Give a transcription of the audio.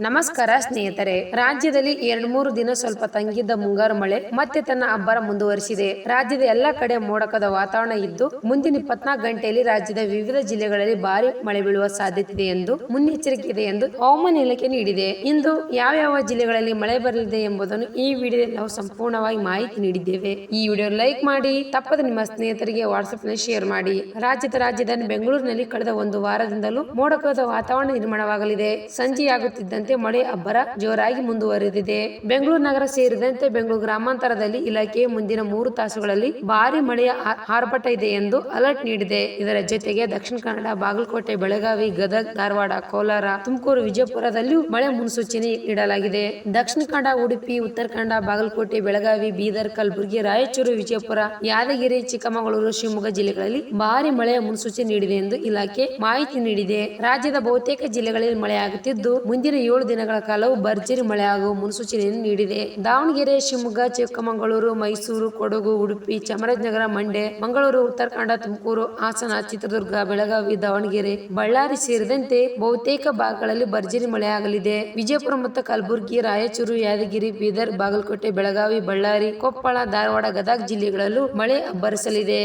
ನಮಸ್ಕಾರ ಸ್ನೇಹಿತರೆ. ರಾಜ್ಯದಲ್ಲಿ ಎರಡು ಮೂರು ದಿನ ಸ್ವಲ್ಪ ತಂಗಿದ್ದ ಮುಂಗಾರು ಮಳೆ ಮತ್ತೆ ತನ್ನ ಅಬ್ಬರ ಮುಂದುವರಿಸಿದೆ. ರಾಜ್ಯದ ಎಲ್ಲಾ ಕಡೆ ಮೋಡಕದ ವಾತಾವರಣ ಇದ್ದು ಮುಂದಿನ ಇಪ್ಪತ್ನಾಲ್ಕು ಗಂಟೆಯಲ್ಲಿ ರಾಜ್ಯದ ವಿವಿಧ ಜಿಲ್ಲೆಗಳಲ್ಲಿ ಭಾರಿ ಮಳೆ ಬೀಳುವ ಸಾಧ್ಯತೆ ಇದೆ ಎಂದು ಮುನ್ನೆಚ್ಚರಿಕೆ ಇದೆ ಎಂದು ಹವಾಮಾನ ಇಲಾಖೆ ನೀಡಿದೆ. ಇಂದು ಯಾವ ಯಾವ ಜಿಲ್ಲೆಗಳಲ್ಲಿ ಮಳೆ ಬರಲಿದೆ ಎಂಬುದನ್ನು ಈ ವಿಡಿಯೋದಲ್ಲಿ ನಾವು ಸಂಪೂರ್ಣವಾಗಿ ಮಾಹಿತಿ ನೀಡಿದ್ದೇವೆ. ಈ ವಿಡಿಯೋ ಲೈಕ್ ಮಾಡಿ, ತಪ್ಪದ ನಿಮ್ಮ ಸ್ನೇಹಿತರಿಗೆ ವಾಟ್ಸ್ಆಪ್ನಲ್ಲಿ ಶೇರ್ ಮಾಡಿ. ರಾಜ್ಯದ ರಾಜಧಾನಿ ಬೆಂಗಳೂರಿನಲ್ಲಿ ಕಳೆದ ಒಂದು ವಾರದಿಂದಲೂ ಮೋಡಕದ ವಾತಾವರಣ ನಿರ್ಮಾಣವಾಗಲಿದೆ. ಸಂಜೆಯಾಗುತ್ತಿದ್ದಂತೆ ಮಳೆ ಅಬ್ಬರ ಜೋರಾಗಿ ಮುಂದುವರೆದಿದೆ. ಬೆಂಗಳೂರು ನಗರ ಸೇರಿದಂತೆ ಬೆಂಗಳೂರು ಗ್ರಾಮಾಂತರದಲ್ಲಿ ಇಲಾಖೆ ಮುಂದಿನ ಮೂರು ತಾಸುಗಳಲ್ಲಿ ಭಾರಿ ಮಳೆಯ ಆರ್ಭಟ ಇದೆ ಎಂದು ಅಲರ್ಟ್ ನೀಡಿದೆ. ಇದರ ಜೊತೆಗೆ ದಕ್ಷಿಣ ಕನ್ನಡ, ಬಾಗಲಕೋಟೆ, ಬೆಳಗಾವಿ, ಗದಗ, ಧಾರವಾಡ, ಕೋಲಾರ, ತುಮಕೂರು ವಿಜಯಪುರದಲ್ಲಿಯೂ ಮಳೆ ಮುನ್ಸೂಚನೆ ನೀಡಲಾಗಿದೆ. ದಕ್ಷಿಣ ಕನ್ನಡ, ಉಡುಪಿ, ಉತ್ತರ ಕನ್ನಡ, ಬಾಗಲಕೋಟೆ, ಬೆಳಗಾವಿ, ಬೀದರ್, ಕಲಬುರಗಿ, ರಾಯಚೂರು, ವಿಜಯಪುರ, ಯಾದಗಿರಿ, ಚಿಕ್ಕಮಗಳೂರು, ಶಿವಮೊಗ್ಗ ಜಿಲ್ಲೆಗಳಲ್ಲಿ ಭಾರಿ ಮಳೆಯ ಮುನ್ಸೂಚನೆ ನೀಡಿದೆ ಎಂದು ಇಲಾಖೆ ಮಾಹಿತಿ ನೀಡಿದೆ. ರಾಜ್ಯದ ಬಹುತೇಕ ಜಿಲ್ಲೆಗಳಲ್ಲಿ ಮಳೆಯಾಗುತ್ತಿದ್ದು, ಮುಂದಿನ ಏಳು ದಿನಗಳ ಕಾಲವು ಭರ್ಜರಿ ಮಳೆಯಾಗುವ ಮುನ್ಸೂಚನೆಯನ್ನು ನೀಡಿದೆ. ದಾವಣಗೆರೆ, ಶಿವಮೊಗ್ಗ, ಚಿಕ್ಕಮಗಳೂರು, ಮೈಸೂರು, ಕೊಡಗು, ಉಡುಪಿ, ಚಾಮರಾಜನಗರ, ಮಂಡ್ಯ, ಮಂಗಳೂರು ಉತ್ತರ ತುಮಕೂರು, ಹಾಸನ, ಚಿತ್ರದುರ್ಗ, ಬೆಳಗಾವಿ, ದಾವಣಗೆರೆ, ಬಳ್ಳಾರಿ ಸೇರಿದಂತೆ ಬಹುತೇಕ ಭಾಗಗಳಲ್ಲಿ ಭರ್ಜರಿ ಮಳೆಯಾಗಲಿದೆ. ವಿಜಯಪುರ ಮತ್ತು ಕಲಬುರಗಿ, ರಾಯಚೂರು, ಯಾದಗಿರಿ, ಬೀದರ್, ಬಾಗಲಕೋಟೆ, ಬೆಳಗಾವಿ, ಬಳ್ಳಾರಿ, ಕೊಪ್ಪಳ, ಧಾರವಾಡ, ಗದಗ ಜಿಲ್ಲೆಗಳಲ್ಲೂ ಮಳೆ ಅಬ್ಬರಿಸಲಿದೆ.